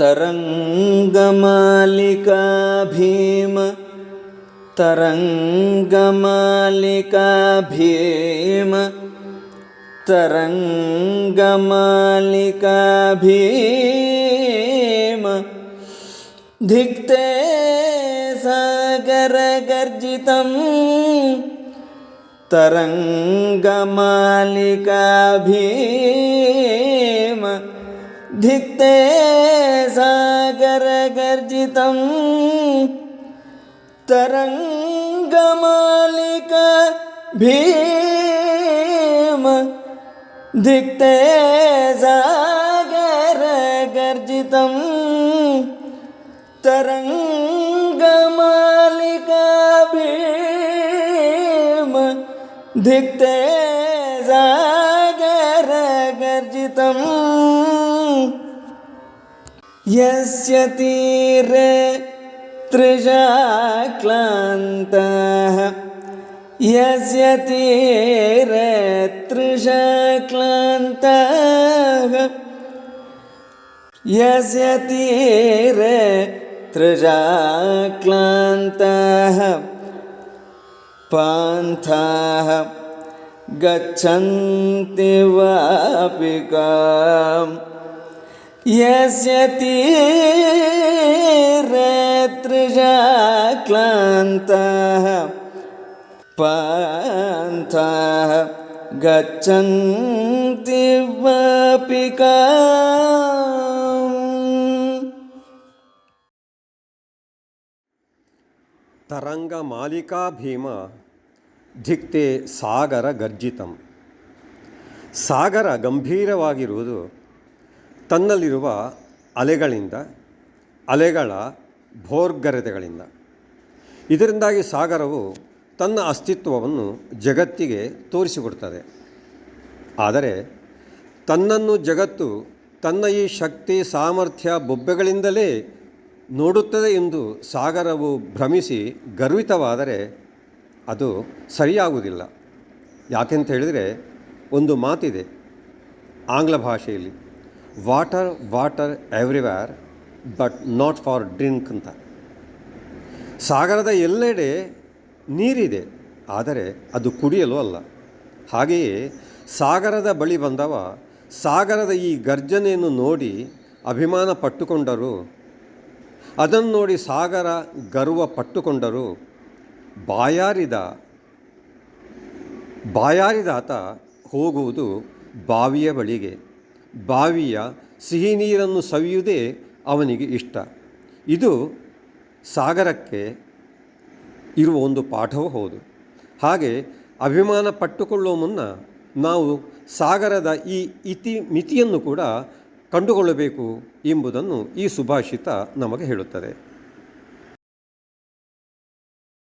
तरङ्गमालिका भीम तरङ्गमालिका भीम तरङ्गमालिका भीम धिक्ते सागरगर्जितं तरङ्गमालिका भीम धिक्ते सागरगर्जितं तरङ्गमालिका भीम धिक्ते सागरगर्जितं तरङ्गमालिका भीम धिक्ते सागरगर्जितम् यस्य तीरे तृषाक्लान्तः। यस्य तीरे तृषाक्लान्तः। यस्य तीरे पान्थाः गच्छन्ति यस्य तीरेतृजाक्लान्तः पान्थाः गच्छन्ति वापिकाम् ತರಂಗ ಮಾಲಿಕಾ ಭೀಮ ಧಿಕ್ತೆ ಸಾಗರ ಗರ್ಜಿತಂ ಸಾಗರ ಗಂಭೀರವಾಗಿರುವುದು ತನ್ನಲ್ಲಿರುವ ಅಲೆಗಳಿಂದ, ಅಲೆಗಳ ಭೋರ್ಗರೆತೆಗಳಿಂದ. ಇದರಿಂದಾಗಿ ಸಾಗರವು ತನ್ನ ಅಸ್ತಿತ್ವವನ್ನು ಜಗತ್ತಿಗೆ ತೋರಿಸಿಕೊಡ್ತದೆ ಆದರೆ ತನ್ನನ್ನು ಜಗತ್ತು ತನ್ನ ಈ ಶಕ್ತಿ, ಸಾಮರ್ಥ್ಯ, ಬೊಬ್ಬೆಗಳಿಂದಲೇ ನೋಡುತ್ತದೆ ಎಂದು ಸಾಗರವು ಭ್ರಮಿಸಿ ಗರ್ವಿತವಾದರೆ ಅದು ಸರಿಯಾಗುವುದಿಲ್ಲ. ಯಾಕೆಂತ ಹೇಳಿದರೆ ಒಂದು ಮಾತಿದೆ ಆಂಗ್ಲ ಭಾಷೆಯಲ್ಲಿ. Water water everywhere but not for drink ಅಂತ. ಸಾಗರದ ಎಲ್ಲೆಡೆ ನೀರಿದೆ, ಆದರೆ ಅದು ಕುಡಿಯಲು ಅಲ್ಲ. ಹಾಗೆಯೇ ಸಾಗರದ ಬಳಿ ಬಂದವ, ಸಾಗರದ ಈ ಗರ್ಜನೆಯನ್ನು ನೋಡಿ ಅಭಿಮಾನ ಪಟ್ಟುಕೊಂಡರು. ಅದನ್ನು ನೋಡಿ ಸಾಗರ ಗರ್ವ ಪಟ್ಟುಕೊಂಡರು. ಬಾಯಾರಿದ, ಬಾಯಾರಿದಾತ ಹೋಗುವುದು ಬಾವಿಯ ಬಳಿಗೆ. ಬಾವಿಯ ಸಿಹಿ ನೀರನ್ನು ಸವಿಯುವುದೇ ಅವನಿಗೆ ಇಷ್ಟ. ಇದು ಸಾಗರಕ್ಕೆ ಇರುವ ಒಂದು ಪಾಠವೂ ಹೌದು. ಹಾಗೆ ಅಭಿಮಾನ ಪಟ್ಟುಕೊಳ್ಳುವ ಮುನ್ನ ನಾವು ಸಾಗರದ ಈ ಇತಿ ಮಿತಿಯನ್ನು ಕೂಡ ಕಂಡುಕೊಳ್ಳಬೇಕು ಎಂಬುದನ್ನು ಈ ಸುಭಾಷಿತ ನಮಗೆ ಹೇಳುತ್ತದೆ.